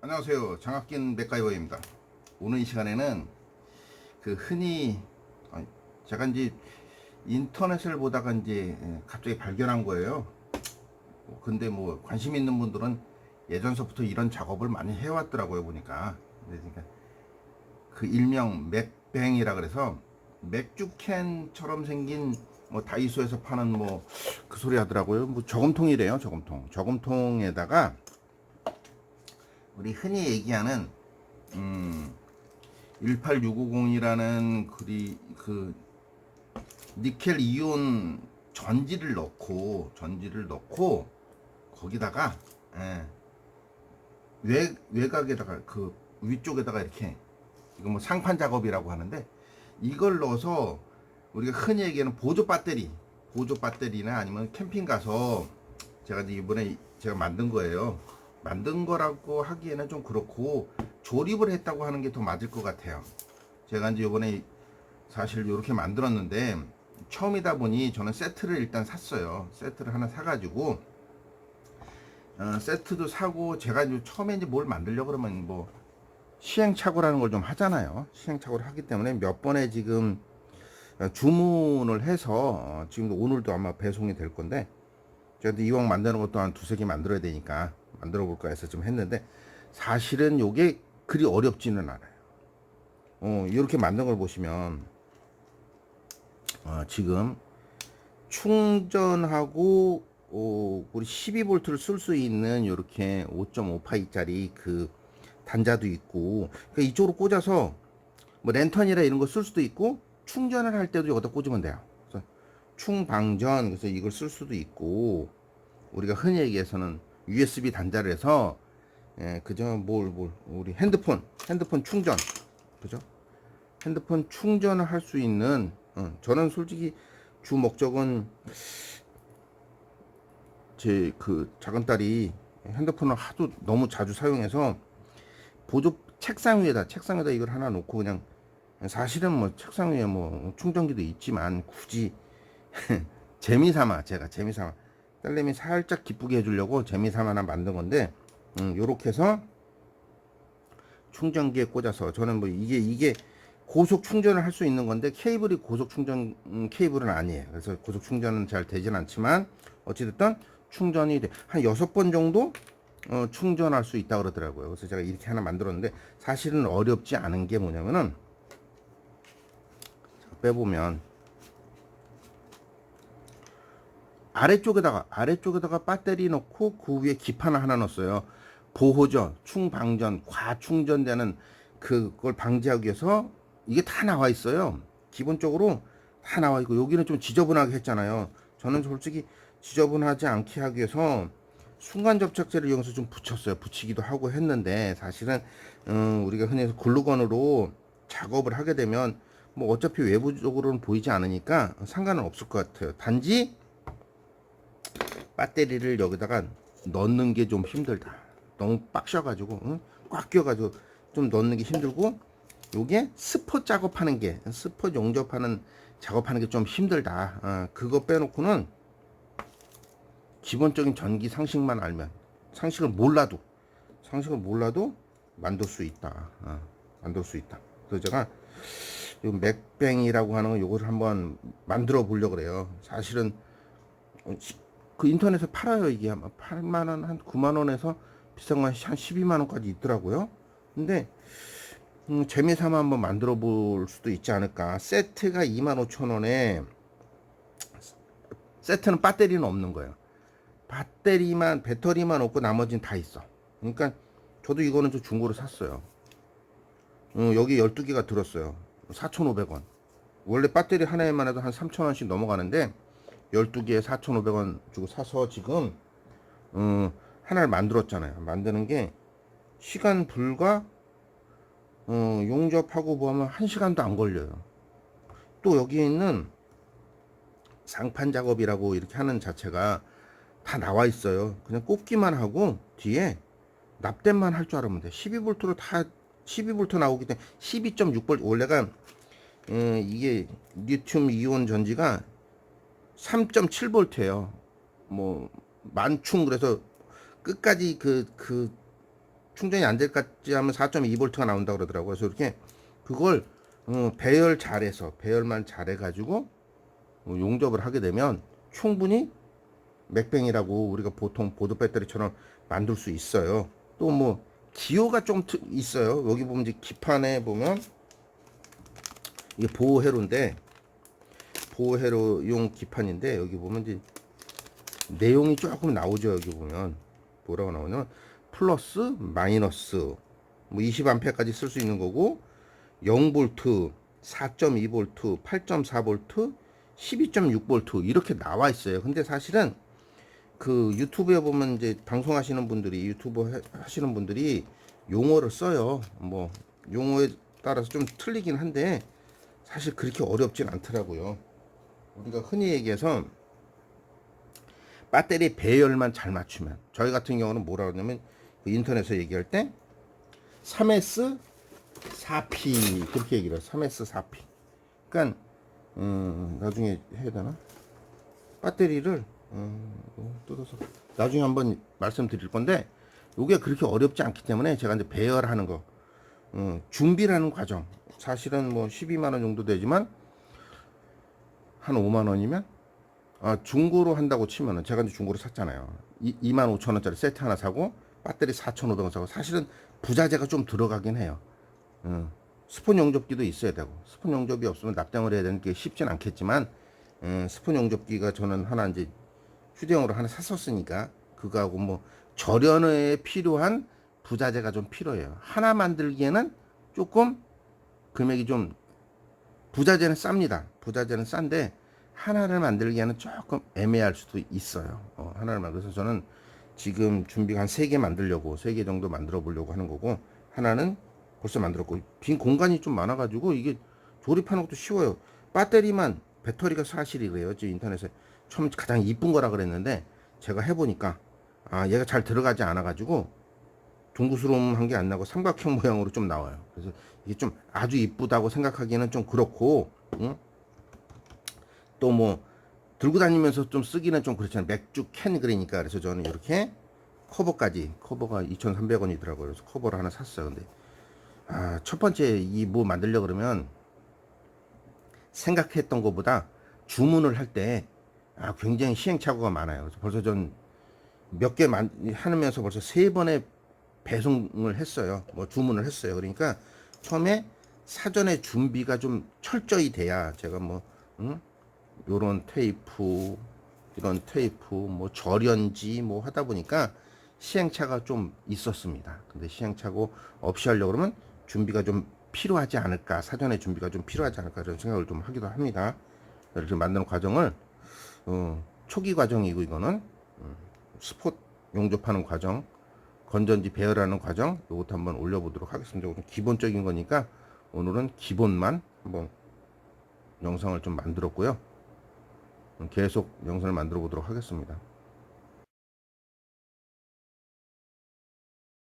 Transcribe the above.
안녕하세요. 장학긴 맥가이버입니다. 오늘 이 시간에는 그 흔히 제가 이제 인터넷을 보다가 이제 예, 갑자기 발견한 거예요. 뭐 근데 뭐 관심 있는 분들은 예전서부터 이런 작업을 많이 해왔더라고요 보니까. 그러니까 그 일명 맥뱅이라 그래서 맥주캔처럼 생긴 뭐 다이소에서 파는 뭐 그 소리 하더라고요. 뭐 저금통이래요 저금통. 저금통에다가 우리 흔히 얘기하는 음 18650이라는 그리 그 니켈 이온 전지를 넣고 전지를 넣고 거기다가 예, 외 외곽에다가 그 위쪽에다가 이렇게 이거 뭐 상판 작업이라고 하는데 이걸 넣어서 우리가 흔히 얘기하는 보조 배터리 보조 배터리나 아니면 캠핑 가서 제가 이번에 제가 만든 거예요. 만든 거라고 하기에는 좀 그렇고 조립을 했다고 하는 게 더 맞을 것 같아요. 제가 이제 이번에 사실 이렇게 만들었는데 처음이다 보니 저는 세트를 일단 샀어요. 세트를 하나 사가지고 어, 세트도 사고 제가 이제 처음에 이제 뭘 만들려 그러면 뭐 시행착오라는 걸 좀 하잖아요. 시행착오를 하기 때문에 몇 번에 지금 어, 주문을 해서 어, 지금도 오늘도 아마 배송이 될 건데 저도 이왕 만드는 것도 한 두세 개 만들어야 되니까 만들어 볼까 해서 좀 했는데 사실은 요게 그리 어렵지는 않아요. 어, 이렇게 만든 걸 보시면 어, 지금 충전하고 어, 우리 12볼트를 쓸 수 있는 이렇게 5.5파이짜리 그 단자도 있고 그러니까 이쪽으로 꽂아서 뭐 랜턴이라 이런 거 쓸 수도 있고 충전을 할 때도 여기다 꽂으면 돼요. 그래서 충방전 그래서 이걸 쓸 수도 있고 우리가 흔히 얘기해서는 USB 단자를 해서 예, 그저 뭘, 뭘, 우리 핸드폰, 핸드폰 충전, 그죠? 핸드폰 충전을 할 수 있는, 어, 저는 솔직히 주 목적은 제 그 작은 딸이 핸드폰을 하도 너무 자주 사용해서 보조 책상 위에다, 책상 위에다 이걸 하나 놓고 그냥 사실은 뭐 책상 위에 뭐 충전기도 있지만 굳이 재미 삼아, 제가 재미 삼아. 딸내미 살짝 기쁘게 해주려고 재미삼아 하나 만든 건데 음, 요렇게 해서 충전기에 꽂아서 저는 뭐 이게 이게 고속 충전을 할 수 있는 건데 케이블이 고속 충전 음, 케이블은 아니에요. 그래서 고속 충전은 잘 되진 않지만 어찌됐든 충전이 돼. 한 여섯 번 정도 어, 충전할 수 있다 그러더라고요. 그래서 제가 이렇게 하나 만들었는데 사실은 어렵지 않은 게 뭐냐면은 자, 빼보면 아래쪽에다가 아래쪽에다가 배터리 넣고 그 위에 기판을 하나 넣었어요. 보호전, 충방전, 과충전되는 그걸 방지하기 위해서 이게 다 나와 있어요. 기본적으로 다 나와 있고 여기는 좀 지저분하게 했잖아요. 저는 솔직히 지저분하지 않게 하기 위해서 순간 접착제를 이용해서 좀 붙였어요. 붙이기도 하고 했는데 사실은 음, 우리가 흔히 해서 글루건으로 작업을 하게 되면 뭐 어차피 외부적으로는 보이지 않으니까 상관은 없을 것 같아요. 단지 배터리를 여기다가 넣는 게 좀 힘들다. 너무 빡셔가지고 응? 꽉 끼어가지고 좀 넣는 게 힘들고 요게 스포 작업하는 게 스포 용접하는 작업하는 게 좀 힘들다. 어, 그거 빼놓고는 기본적인 전기 상식만 알면 상식을 몰라도 상식을 몰라도 만들 수 있다. 어, 만들 수 있다. 그래서 제가 요 맥뱅이라고 하는 거 요거를 한번 만들어 보려고 그래요. 사실은 어, 시- 그 인터넷에 팔아요 이게 아마 8만 원, 한 9만 원에서 비싼 건한 12만 원까지 있더라고요. 근데 음, 재미삼아 한번 만들어 볼 수도 있지 않을까. 세트가 2만 5천 원에 세트는 배터리는 없는 거예요. 배터리만 배터리만 없고 나머지는 다 있어. 그러니까 저도 이거는 좀 중고로 샀어요. 어, 여기 12개가 들었어요. 4,500원. 원래 배터리 하나에만 해도 한 3,000원씩 넘어가는데 12개에 4,500원 주고 사서 지금 어, 하나를 만들었잖아요. 만드는 게 시간 불과 어, 용접하고 보면 한 시간도 안 걸려요. 또 여기에 있는 상판 작업이라고 이렇게 하는 자체가 다 나와 있어요. 그냥 꽂기만 하고 뒤에 납땜만 할 줄 알으면 돼. 12V로 다 12V 나오기 때문에 12.6V 원래가 음, 이게 리튬 이온 전지가 3.7V예요. 뭐 만충 그래서 끝까지 그 그 충전이 안 될 것 같지 하면 4.2V가 나온다 그러더라고요. 그래서 이렇게 그걸 어, 배열 잘해서 배열만 잘해 가지고 어, 용접을 하게 되면 충분히 맥뱅이라고 우리가 보통 보드 배터리처럼 만들 수 있어요. 또 뭐 기호가 좀 트- 있어요. 여기 보면 이제 기판에 보면 이게 보호 회로인데 보호회로용 기판인데 여기 보면 이제 내용이 조금 나오죠. 여기 보면 뭐라고 나오냐면 플러스 마이너스 뭐 20A까지 쓸 수 있는 거고 0V, 4.2V, 8.4V, 12.6V 이렇게 나와 있어요. 근데 사실은 그 유튜브에 보면 이제 방송하시는 분들이 유튜브 해- 하시는 분들이 용어를 써요. 뭐 용어에 따라서 좀 틀리긴 한데 사실 그렇게 어렵진 않더라고요. 우리가 흔히 얘기해서 배터리 배열만 잘 맞추면 저희 같은 경우는 뭐라 그러냐면 그 인터넷에서 얘기할 때 3S 4P 그렇게 얘기를 해요. 3S 4P. 그러니까 음, 나중에 해야 되나? 배터리를 음, 뜯어서 나중에 한번 말씀드릴 건데 이게 그렇게 어렵지 않기 때문에 제가 이제 배열하는 거 음, 준비라는 과정 사실은 뭐 12만 원 정도 되지만 한 5만 원이면 아, 중고로 한다고 치면은 제가 이제 중고로 샀잖아요. 이, 2만 5천 원짜리 세트 하나 사고 배터리 4,500원 사고 사실은 부자재가 좀 들어가긴 해요. 음, 스폰 용접기도 있어야 되고 스폰 용접이 없으면 납땜을 해야 되는 게 쉽진 않겠지만 음, 스폰 용접기가 저는 하나 이제 휴대용으로 하나 샀었으니까 그거하고 뭐 절연에 필요한 부자재가 좀 필요해요. 하나 만들기에는 조금 금액이 좀 부자재는 쌉니다. 부자재는 싼데 하나를 만들기에는 조금 애매할 수도 있어요. 어, 하나를 만들어서 저는 지금 준비가 한 세 개 만들려고 세 개 정도 만들어 보려고 하는 거고 하나는 벌써 만들었고 빈 공간이 좀 많아 가지고 이게 조립하는 것도 쉬워요. 배터리만 배터리가 사실이래요. 저 인터넷에 처음 가장 이쁜 거라 그랬는데 제가 해 보니까 아 얘가 잘 들어가지 않아 가지고 둥그스러움한 게 안 나고 삼각형 모양으로 좀 나와요. 그래서 이게 좀 아주 이쁘다고 생각하기에는 좀 그렇고 응? 또뭐 들고 다니면서 좀 쓰기는 좀 그렇잖아요. 맥주 캔 그러니까 그래서 저는 이렇게 커버까지 커버가 2,300원이더라고요. 그래서 커버를 하나 샀어요. 근데 아, 첫 번째 이 뭐 만들려 그러면 생각했던 것보다 주문을 할 때 아, 굉장히 시행착오가 많아요. 그래서 벌써 전 몇 개 하면서 벌써 세 번의 배송을 했어요. 뭐 주문을 했어요. 그러니까 처음에 사전에 준비가 좀 철저히 돼야 제가 뭐 응? 요런 테이프 이런 테이프 뭐 절연지 뭐 하다 보니까 시행착오가 좀 있었습니다. 근데 시행착오 없이 하려고 그러면 준비가 좀 필요하지 않을까 사전에 준비가 좀 필요하지 않을까 이런 생각을 좀 하기도 합니다. 이렇게 만드는 과정을 어, 초기 과정이고 이거는 음, 스폿 용접하는 과정 건전지 배열하는 과정 요것도 한번 올려보도록 하겠습니다. 기본적인 거니까 오늘은 기본만 한번 영상을 좀 만들었고요. 계속 영상을 만들어 보도록 하겠습니다.